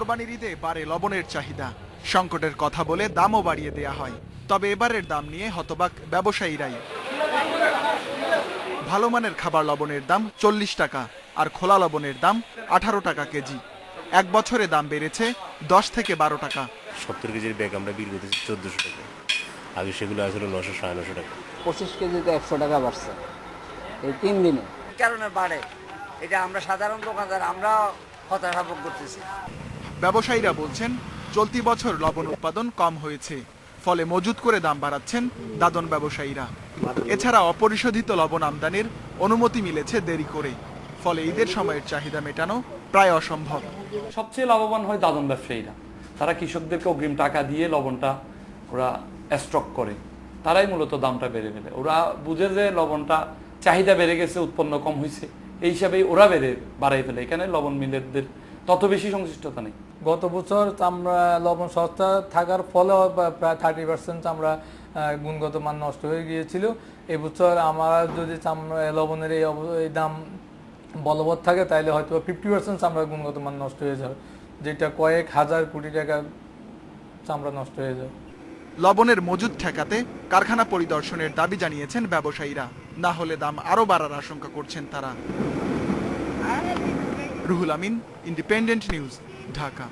কোরবানির ঈদে বাড়ে লবণের চাহিদা। সংকটের কথা বলে দামও বাড়িয়ে দেয়া হয়। তবে এবারের দাম নিয়ে হতবাক ব্যবসায়ীরাই। ভালো মানের খাবার লবণের দাম চল্লিশ টাকা আর খোলা লবণের দাম আঠারো টাকা কেজি। এক বছরে দাম বেড়েছে দশ থেকে বারো টাকা। সত্তর কেজির ব্যাগ আমরা বিক্রি করতেছি চোদ্দশো টাকা। আগে সেগুলো আসলে নশো সাড়ে নশো টাকা। পঁচিশ কেজিতে একশো টাকা বাড়ছে। এই তিন দিনে। কারণে বাড়ে। এটা আমরা সাধারণ দোকানদার আমরা হতাশা ভোগ করতেছি। ব্যবসায়ীরা বলছেন, চলতি বছর লবণ উৎপাদন কম হয়েছে, ফলে মজুত করে দাম বাড়াচ্ছেন দাদন ব্যবসায়ীরা। এছাড়া অপরিশোধিত লবণ আমদানির অনুমতি মিলেছে দেরি করে, ফলে ঈদের সময়ের চাহিদা মেটানো প্রায় অসম্ভব। সবচেয়ে লাভবান হয় দাদন ব্যবসায়ীরা। তারা কৃষকদেরকে অগ্রিম টাকা দিয়ে লবণটা ওরা স্টক করে। তারাই মূলত দামটা বেড়ে ফেলে। ওরা বুঝে যে লবণটা চাহিদা বেড়ে গেছে, উৎপন্ন কম হয়েছে, এই হিসাবেই ওরা বেড়ে বাড়াই ফেলে। এখানে লবণ মিলেরদের তত বেশি সংশ্লিষ্টতা নেই। গত বছর আমরা লবণ সস্তা থাকার ফলে প্রায় থার্টি পার্সেন্ট আহ, গুণগত মান নষ্ট হয়ে গিয়েছিল। এবছর আমরা যদি চামড়া- লবণের এই দাম বলবৎ থাকে তাহলে হয়তো ফিফটি পার্সেন্ট চামড়ার গুণগত মান নষ্ট হয়ে যাবে। যেটা কয়েক হাজার কোটি টাকা চামড়া নষ্ট হয়ে যাবে। লবণের মজুদ ঠেকাতে কারখানা পরিদর্শনের দাবি জানিয়েছেন ব্যবসায়ীরা। না হলে দাম আরও বাড়ার আশঙ্কা করছেন তারা। Ruhul Amin Independent News Dhaka